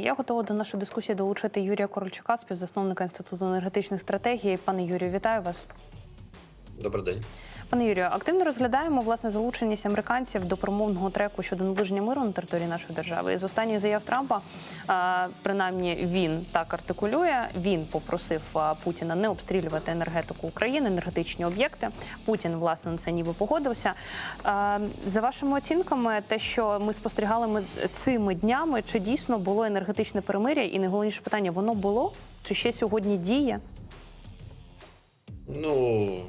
Я готова до нашої дискусії долучити Юрія Корольчука, співзасновника інституту енергетичних стратегій. Пане Юрію, вітаю вас. Добрий день. Пане Юрію, активно розглядаємо власне залученість американців до промовного треку щодо наближення миру на території нашої держави. І з останніх заяв Трампа, принаймні він так артикулює. Він попросив Путіна не обстрілювати енергетику України, енергетичні об'єкти. Путін власне на це ніби погодився. За вашими оцінками, те, що ми спостерігали цими днями, чи дійсно було енергетичне перемиря? І найголовніше питання воно було чи ще сьогодні діє? Ну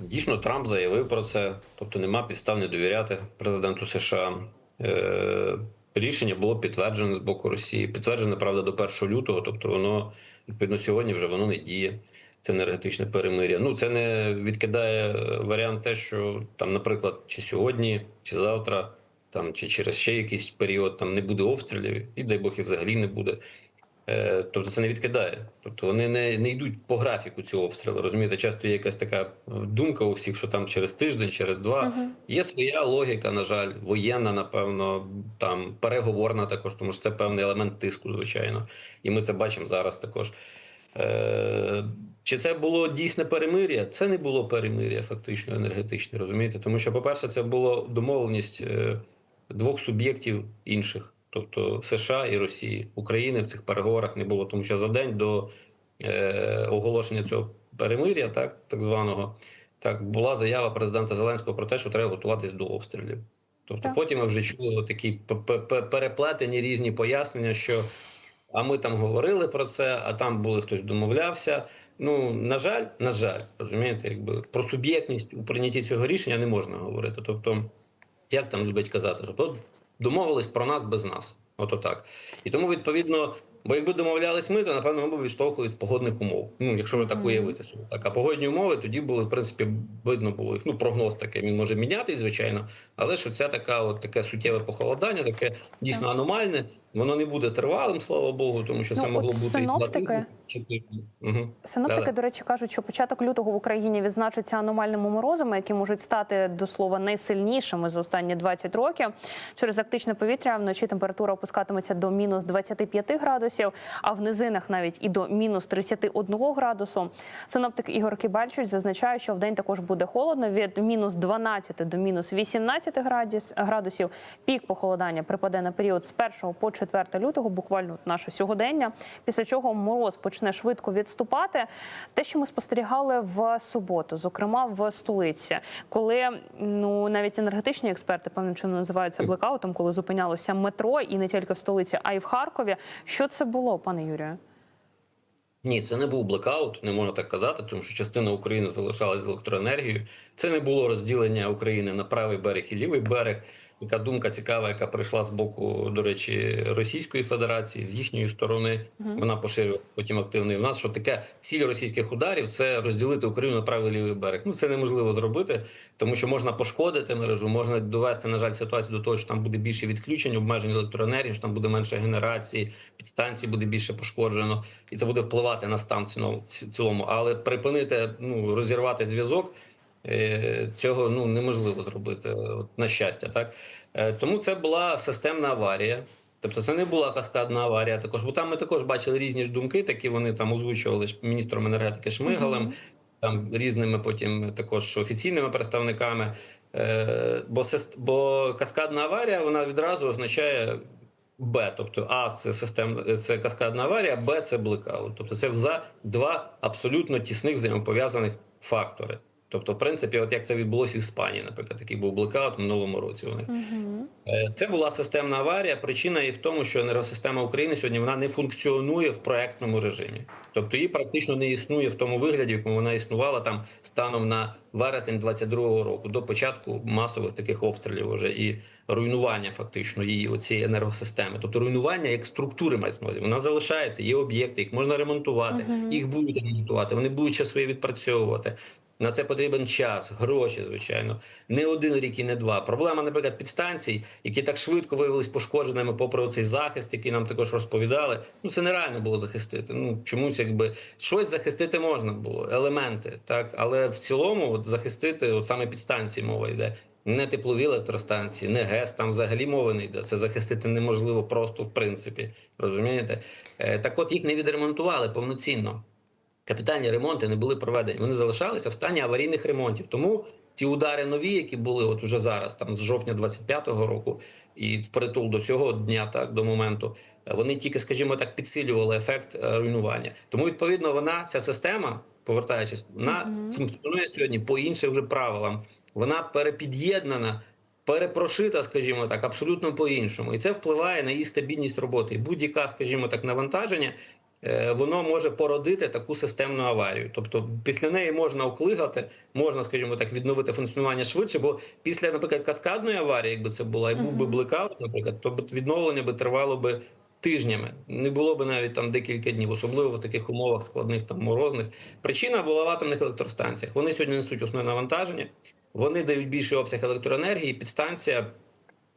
дійсно Трамп заявив про це, тобто нема підстав не довіряти президенту США. Е, Рішення було підтверджене з боку Росії. Підтверджене, правда, до 1 лютого, тобто воно відповідно сьогодні вже воно не діє. Це енергетичне перемир'я. Ну це не відкидає варіант, те, що там, наприклад, чи сьогодні, чи завтра, там чи через ще якийсь період там не буде обстрілів, і дай Бог і взагалі не буде. Е, Тобто це не відкидає. Тобто вони не, не йдуть по графіку цього обстрілу. Розумієте, часто є якась така е, думка у всіх, що там через тиждень, через два. Мгм. Є своя логіка, на жаль, воєнна, напевно, там переговорна також, тому що це певний елемент тиску, звичайно. І ми це бачимо зараз також. Е, чи це було дійсне перемир'я? Це не було перемир'я, фактично енергетичне, розумієте? Тому що, по-перше, це було домовленість е, двох суб'єктів інших, тобто США і Росії. України в цих переговорах не було, тому що за день до е, оголошення цього перемир'я, так, так званого, так була заява президента Зеленського про те, що треба готуватись до обстрілів. Тобто Так. потім ми вже чули такі переплетені різні пояснення, що а ми там говорили про це, а там були хтось домовлявся. Ну на жаль, на жаль, розумієте, якби про суб'єктність у прийнятті цього рішення не можна говорити. Тобто, як там люблять казати, тобто домовились про нас без нас. Ото так. І тому відповідно. Бо якби домовлялись ми, то напевно ми б відштовхували від погодних умов. Ну, якщо ви так уявити собі. Так, а погодні умови тоді були, в принципі, видно було їх. Ну, прогноз такий, він може мінятись, звичайно, але що це така, от таке суттєве похолодання, таке дійсно аномальне, воно не буде тривалим, слава Богу, тому що Ну, це от могло бути і два синоптики- тижні. Угу. Синоптики, Да-да. до речі, кажуть, що початок лютого в Україні відзначиться аномальними морозами, які можуть стати до слова найсильнішими за останні 20 років. Через арктичне повітря вночі температура опускатиметься до мінус 25 градусів, а в низинах навіть і до мінус 31 градусу. Синоптик Ігор Кібальчич зазначає, що в день також буде холодно від мінус 12 до мінус 18 градус- градусів. Пік похолодання припаде на період з 1 по 4 лютого, буквально наше сьогодення. Після чого мороз почне швидко відступати. Те, що ми спостерігали в суботу, зокрема в столиці, коли ну навіть енергетичні експерти певним чином називаються блекаутом, коли зупинялося метро, і не тільки в столиці, а й в Харкові. Що це було, пане Юрію? Ні, це не був блекаут, не можна так казати, тому що частина України залишалась з електроенергією. Це не було розділення України на правий берег і лівий берег. Така думка цікава, яка прийшла з боку, до речі, Російської Федерації з їхньої сторони. Вона поширювала потім активно і в нас. Що таке ціль російських ударів це розділити Україну на правий лівий берег. Ну це неможливо зробити, тому що можна пошкодити мережу, можна довести, на жаль, ситуацію до того, що там буде більше відключень, обмежень електроенергії, що там буде менше генерації, підстанцій буде більше пошкоджено, і це буде впливати на стан в цілому. Але припинити, ну розірвати зв'язок. Е, Цього ну неможливо зробити, от, на щастя, так Е, тому це була системна аварія. Тобто це не була каскадна аварія. Також бо там ми також бачили різні ж думки, такі вони там озвучували міністром енергетики Шмигалем, Мгм. там різними потім також офіційними представниками. Е, бо бо каскадна аварія вона відразу означає Б, тобто А це систем, це каскадна аварія, Б це блекаут. Тобто це вза два абсолютно тісних взаємопов'язаних фактори. Тобто, в принципі, от як це відбулося в Іспанії, наприклад, такий був блекаут в минулому році. У них Угу. Це була системна аварія. Причина і в тому, що енергосистема України сьогодні вона не функціонує в проектному режимі. Тобто її практично не існує в тому вигляді, в якому вона існувала там станом на вересень 22-го року, до початку масових таких обстрілів уже і руйнування фактично її оцієї енергосистеми. Тобто руйнування як структури мається на увазі. Вона залишається, є об'єкти, їх можна ремонтувати, Мгм. їх будуть ремонтувати, вони будуть ще своє відпрацьовувати. На це потрібен час, гроші, звичайно, не один рік і не два. Проблема, наприклад, підстанцій, які так швидко виявились пошкодженими, попри цей захист, який нам також розповідали. Ну це нереально було захистити. Ну чомусь, якби щось захистити можна було, елементи, так, але в цілому, от захистити, от саме підстанції мова йде. не теплові електростанції, не ГЕС, там взагалі мови не йде. Це захистити неможливо просто в принципі. Розумієте? Е, Так от їх не відремонтували повноцінно. Капітальні ремонти не були проведені. Вони залишалися в стані аварійних ремонтів. Тому ті удари нові, які були от уже зараз, там з жовтня 25-го року, і впритул до цього дня, так до моменту, вони тільки, скажімо так, підсилювали ефект е, руйнування. Тому відповідно вона ця система, повертаючись, вона функціонує сьогодні по іншим вже правилам. Вона перепід'єднана. Перепрошита, скажімо так, абсолютно по-іншому, і це впливає на її стабільність роботи. Будь-яка, скажімо так, навантаження воно може породити таку системну аварію. Тобто, після неї можна оклигати, можна, скажімо так, відновити функціонування швидше. Бо після, наприклад, каскадної аварії, якби це була, і був би блекаут, наприклад, то відновлення би тривало би тижнями. Не було б навіть там декілька днів, особливо в таких умовах складних там морозних. Причина була в атомних електростанціях. Вони сьогодні несуть основне навантаження. Вони дають більший обсяг електроенергії. Підстанція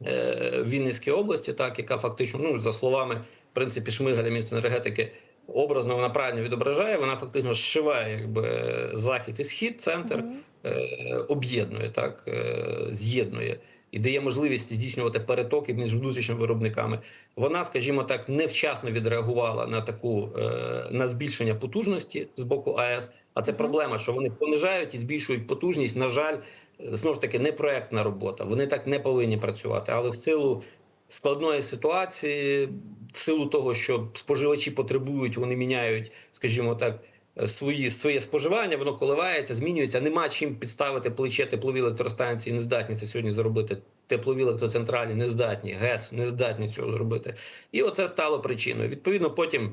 е, Вінницькій області, так яка фактично, ну за словами в принципі Шмигаля, міністра енергетики, образно вона правильно відображає. Вона фактично зшиває якби захід і схід, центр е, об'єднує так, е, з'єднує. І дає можливість здійснювати перетоки між внутрішніми виробниками. Вона, скажімо так, невчасно відреагувала на таку е, на збільшення потужності з боку АЕС. А це проблема, що вони понижають і збільшують потужність. На жаль, знову ж таки, не проектна робота. Вони так не повинні працювати. Але в силу складної ситуації, в силу того, що споживачі потребують, вони міняють, скажімо так. е, Свої своє споживання воно коливається, змінюється. Нема чим підставити плече теплові електростанції. Не здатні це сьогодні зробити. Теплові електроцентралі не здатні, ГЕС не здатні цього зробити. І оце стало причиною. Відповідно, потім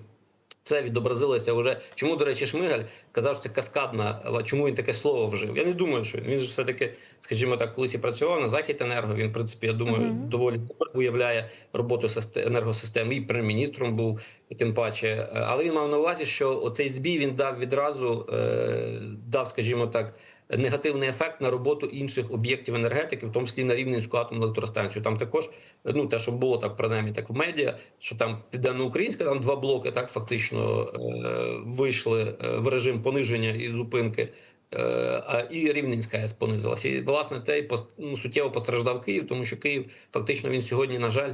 це відобразилося вже. Чому, до речі, Шмигаль казав, що це каскадна. Чому він таке слово вжив? Я не думаю, що він ж все таки, скажімо так, колись і працював на захід енерго. Він, в принципі, я думаю, доволі добре уявляє роботу систе- енергосистеми. І прем'єр-міністром був, і тим паче. Е, Але він мав на увазі, що оцей збій він дав відразу, е, дав, скажімо так. Негативний ефект на роботу інших об'єктів енергетики, в тому числі на Рівненську атомну електростанцію. Там також ну те, що було так принаймні так в медіа, що там південноукраїнська, там два блоки так фактично е, вийшли е, в режим пониження і зупинки. Е, а і Рівненська АЕС понизилася. І власне те й ну, суттєво постраждав Київ, тому що Київ фактично він сьогодні, на жаль,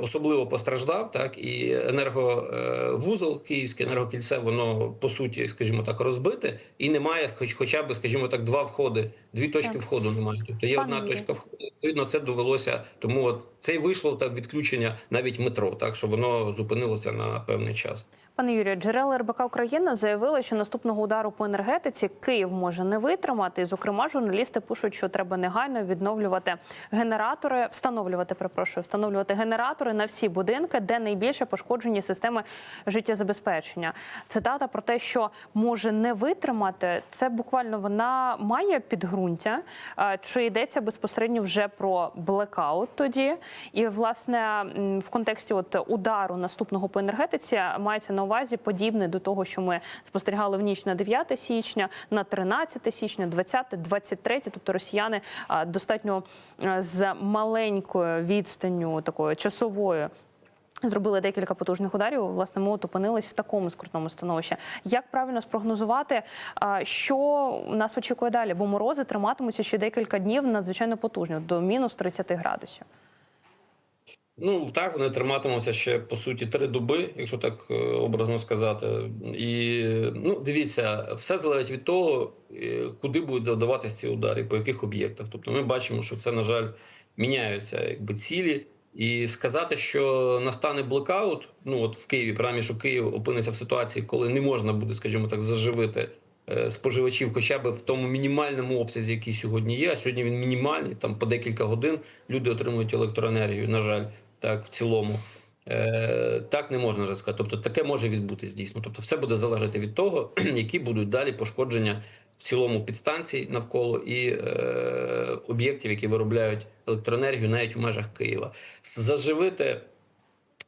особливо постраждав, так і енерговузол Київське енергокільце, воно по суті, скажімо так, розбите, і немає, хоч хоча б, скажімо так, два входи, дві точки Так. входу немає. Тобто є Пані. одна точка входу. Відповідно, це довелося. Тому от це й вийшло та відключення навіть метро, так що воно зупинилося на певний час. Пане Юрію, джерела РБК України заявили, що наступного удару по енергетиці Київ може не витримати. Зокрема, журналісти пишуть, що треба негайно відновлювати генератори, встановлювати, перепрошую, встановлювати генератори на всі будинки, де найбільше пошкоджені системи життєзабезпечення. Цитата про те, що може не витримати, це буквально вона має підґрунтя. Чи йдеться безпосередньо вже про блекаут тоді? І власне в контексті от удару наступного по енергетиці мається на увазі подібне до того, що ми спостерігали в ніч на 9 січня, на 13 січня, 20, 23, тобто росіяни достатньо з маленькою відстанню такою часовою. Зробили декілька потужних ударів. Власне, ми опинились в такому скрутному становищі. Як правильно спрогнозувати, що нас очікує далі? Бо морози триматимуться ще декілька днів надзвичайно потужно, до мінус 30 градусів. Ну так вони триматимуться ще по суті три доби, якщо так е, образно сказати. І ну дивіться, все залежить від того, е, куди будуть завдаватися ці удари, по яких об'єктах. Тобто, ми бачимо, що це на жаль міняються якби цілі. І сказати, що настане блекаут, ну от в Києві, принаймні, що Київ опиниться в ситуації, коли не можна буде, скажімо так, заживити е, споживачів, хоча б в тому мінімальному обсязі, який сьогодні є. А сьогодні він мінімальний. Там по декілька годин люди отримують електроенергію. На жаль, так в цілому. Е, так не можна вже сказати. Тобто таке може відбутись дійсно. Тобто, все буде залежати від того, які будуть далі пошкодження в цілому підстанцій навколо і е, об'єктів, які виробляють електроенергію навіть у межах Києва. Заживити.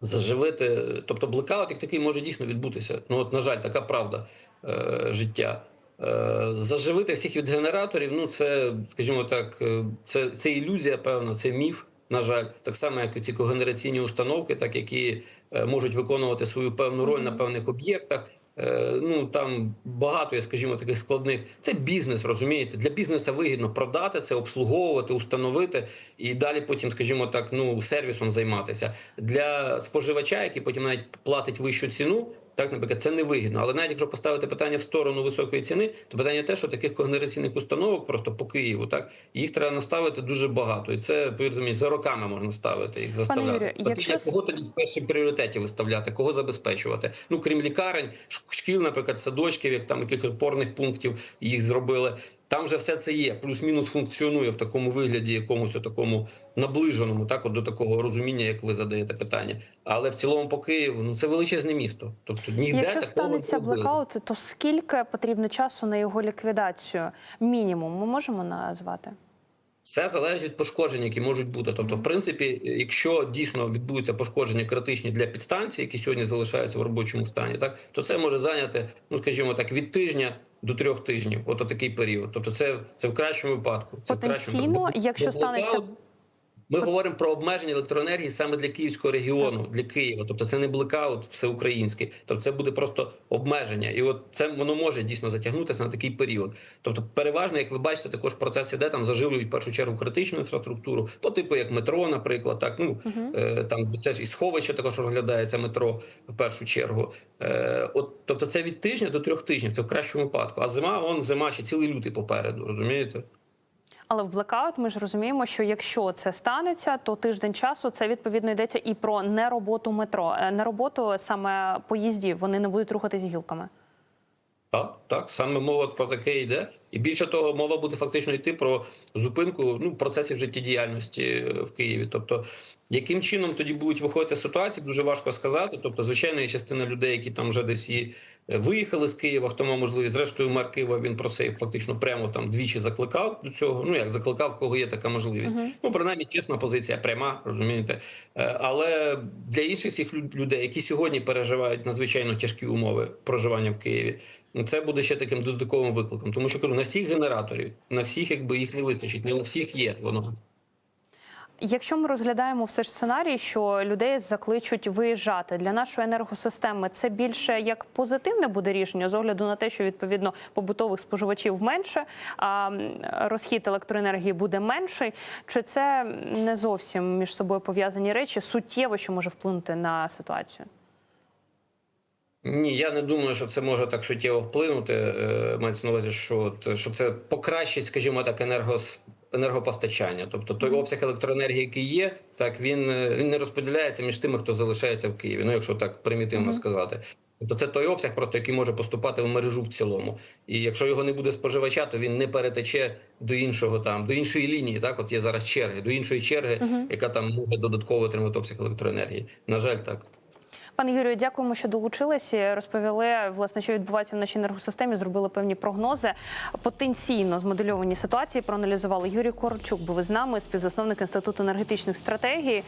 Заживити, тобто блекаут як такий може дійсно відбутися. Ну от, на жаль, така правда е, життя. Е, заживити всіх від генераторів, ну це, скажімо так, е, це, це ілюзія, певно, це міф. На жаль, так само, як і ці когенераційні установки, так які е, можуть виконувати свою певну роль на певних об'єктах. Е, ну там багато є, скажімо, таких складних. Це бізнес, розумієте? Для бізнесу вигідно продати це, обслуговувати, установити і далі потім, скажімо так, ну сервісом займатися. Для споживача, який потім навіть платить вищу ціну. Так, наприклад, це не вигідно. Але навіть якщо поставити питання в сторону високої ціни, то питання те, що таких когенераційних установок просто по Києву, так їх треба наставити дуже багато, і це повірте мені, за роками можна ставити їх заставляти. Потрібно якщо- кого тоді в першому пріоритеті виставляти, кого забезпечувати? Ну крім лікарень, шкіл, наприклад, садочків, як там яких опорних пунктів їх зробили. Там вже все це є, плюс-мінус функціонує в такому вигляді, якомусь такому наближеному, так от до такого розуміння, як ви задаєте питання. Але в цілому по Києву ну це величезне місто. Тобто ніде Якщо такого станеться не блекаут, то скільки потрібно часу на його ліквідацію? Мінімум ми можемо назвати? Все залежить від пошкоджень, які можуть бути. Тобто, в принципі, якщо дійсно відбудуться пошкодження критичні для підстанцій, які сьогодні залишаються в робочому стані, так то це може зайняти, ну скажімо так, від тижня до трьох тижнів. От такий період. Тобто, це, це в кращому випадку. Це в кращому якщо станеться Ми говоримо про обмеження електроенергії саме для київського регіону, для Києва. Тобто це не блекаут всеукраїнський. Тобто це буде просто обмеження, і от це воно може дійсно затягнутися на такий період. Тобто, переважно, як ви бачите, також процес іде там заживлюють в першу чергу критичну інфраструктуру, по типу як метро, наприклад, так ну е, там це ж і сховище також розглядається метро в першу чергу. Е, от тобто, це від тижня до трьох тижнів. Це в кращому випадку. А зима, он зима ще цілий лютий попереду. Розумієте? Але в блекаут ми ж розуміємо, що якщо це станеться, то тиждень часу це відповідно йдеться і про нероботу метро, Е, нероботу саме поїздів. Вони не будуть рухатись гілками. Так, так, саме мова про таке йде. І більше того, мова буде фактично йти про зупинку ну, процесів життєдіяльності е, в Києві. Тобто, яким чином тоді будуть виходити ситуації, дуже важко сказати. Тобто, звичайно, є частина людей, які там вже десь і е, виїхали з Києва, хто мав можливість. Зрештою, мер Києва він про це фактично прямо там двічі закликав до цього. Ну як закликав, в кого є така можливість. Ну принаймні чесна позиція, пряма, розумієте. Е, Але для інших цих людей, які сьогодні переживають надзвичайно тяжкі умови проживання в Києві. Це буде ще таким додатковим викликом, тому що кажу, всіх генераторів, на всіх, якби їх не вистачить, не у всіх є воно. Якщо ми розглядаємо все ж сценарій, що людей закличуть виїжджати для нашої енергосистеми, це більше як позитивне буде рішення з огляду на те, що відповідно побутових споживачів менше, а розхід електроенергії буде менший. Чи це не зовсім між собою пов'язані речі суттєво, що може вплинути на ситуацію? Ні, я не думаю, що це може так суттєво вплинути. Е, Мається на увазі, що, що це покращить, скажімо так, енергос. Енергопостачання, тобто той обсяг електроенергії, який є, так він, е, він не розподіляється між тими, хто залишається в Києві. Ну, якщо так примітивно сказати. Тобто це той обсяг, просто який може поступати в мережу в цілому. І якщо його не буде споживача, то він не перетече до іншого там, до іншої лінії. Так, от є зараз черги, до іншої черги, яка там може додатково отримати обсяг електроенергії. На жаль, так. Пане Юрію, дякуємо, що долучилися. Розповіли власне, що відбувається в нашій енергосистемі. Зробили певні прогнози. Потенційно змодельовані ситуації проаналізували Юрій Корчук. Був із нами, співзасновник інституту енергетичних стратегій.